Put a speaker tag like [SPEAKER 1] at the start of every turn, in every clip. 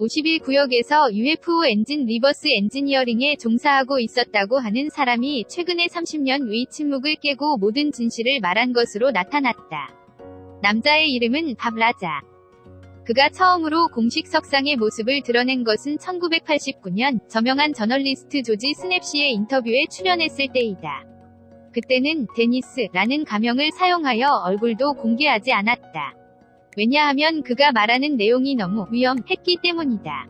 [SPEAKER 1] 51구역에서 UFO 엔진 리버스 엔지니어링에 종사하고 있었다고 하는 사람이 최근에 30년 위 침묵을 깨고 모든 진실을 말한 것으로 나타났다. 남자의 이름은 밥라자. 그가 처음으로 공식 석상의 모습을 드러낸 것은 1989년 저명한 저널리스트 조지 스냅시의 인터뷰에 출연했을 때이다. 그때는 데니스라는 가명을 사용하여 얼굴도 공개하지 않았다. 왜냐하면 그가 말하는 내용이 너무 위험했기 때문이다.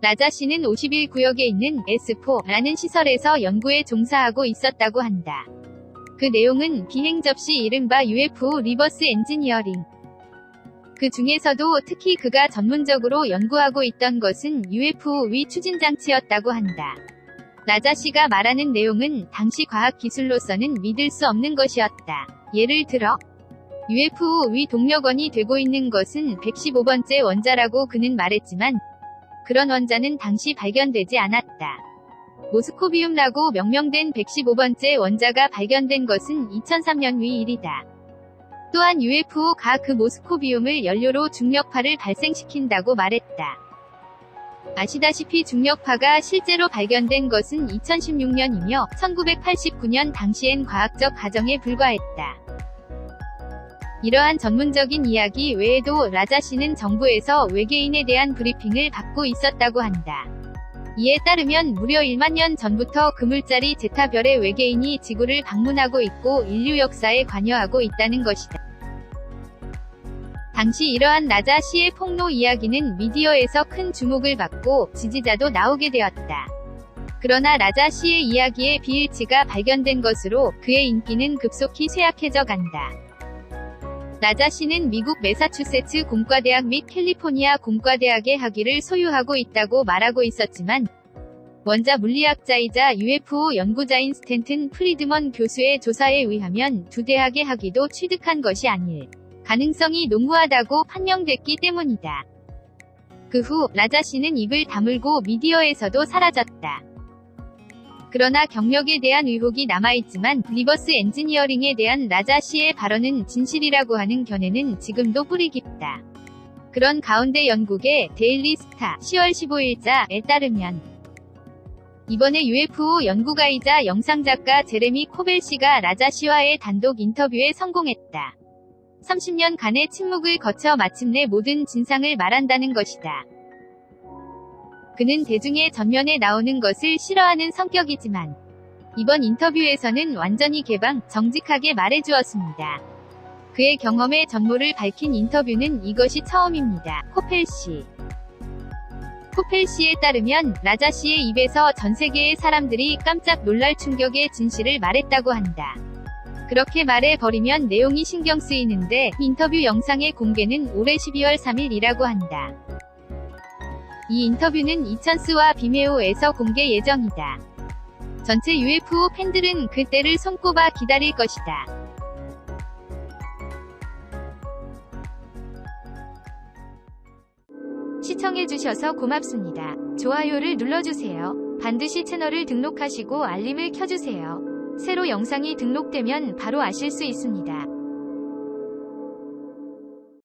[SPEAKER 1] 라자 씨는 51구역에 있는 S4라는 시설에서 연구에 종사하고 있었다고 한다. 그 내용은 비행 접시 이른바 UFO 리버스 엔지니어링. 그 중에서도 특히 그가 전문적으로 연구하고 있던 것은 UFO 위 추진 장치였다고 한다. 라자 씨가 말하는 내용은 당시 과학 기술로서는 믿을 수 없는 것이었다. 예를 들어 UFO 위 동력원이 되고 있는 것은 115번째 원자라고 그는 말했지만 그런 원자는 당시 발견되지 않았다. 모스코비움라고 명명된 115번째 원자가 발견된 것은 2003년 위 일이다. 또한 UFO가 그 모스코비움을 연료로 중력파를 발생시킨다고 말했다. 아시다시피 중력파가 실제로 발견된 것은 2016년이며 1989년 당시엔 과학적 가정에 불과했다. 이러한 전문적인 이야기 외에도 라자 씨는 정부에서 외계인에 대한 브리핑을 받고 있었다고 한다. 이에 따르면 무려 1만 년 전부터 그물자리 제타별의 외계인이 지구를 방문하고 있고 인류 역사에 관여하고 있다는 것이다. 당시 이러한 라자 씨의 폭로 이야기는 미디어에서 큰 주목을 받고 지지자도 나오게 되었다. 그러나 라자 씨의 이야기에 비일치가 발견된 것으로 그의 인기는 급속히 쇠약해져 간다. 라자 씨는 미국 매사추세츠 공과대학 및 캘리포니아 공과대학의 학위를 소유하고 있다고 말하고 있었지만 원자 물리학자이자 UFO 연구자인 스탠튼 프리드먼 교수의 조사에 의하면 두 대학의 학위도 취득한 것이 아닐 가능성이 농후하다고 판명됐기 때문이다. 그 후 라자 씨는 입을 다물고 미디어에서도 사라졌다. 그러나 경력에 대한 의혹이 남아있지만 리버스 엔지니어링에 대한 라자 씨의 발언은 진실이라고 하는 견해는 지금도 뿌리 깊다. 그런 가운데 영국의 데일리 스타 10월 15일자에 따르면 이번에 UFO 연구가이자 영상작가 제레미 코벨 씨가 라자 씨와의 단독 인터뷰에 성공했다. 30년간의 침묵을 거쳐 마침내 모든 진상을 말한다는 것이다. 그는 대중의 전면에 나오는 것을 싫어하는 성격이지만 이번 인터뷰에서는 완전히 개방, 정직하게 말해주었습니다. 그의 경험의 전모를 밝힌 인터뷰는 이것이 처음입니다. 코펠 씨. 코펠 씨에 따르면 라자 씨의 입에서 전 세계의 사람들이 깜짝 놀랄 충격의 진실을 말했다고 한다. 그렇게 말해버리면 내용이 신경 쓰이는데 인터뷰 영상의 공개는 올해 12월 3일이라고 한다. 이 인터뷰는 이천스와 비메오에서 공개 예정이다. 전체 UFO 팬들은 그때를 손꼽아 기다릴 것이다. 시청해주셔서 고맙습니다. 좋아요를 눌러주세요. 반드시 채널을 등록하시고 알림을 켜주세요. 새로 영상이 등록되면 바로 아실 수 있습니다.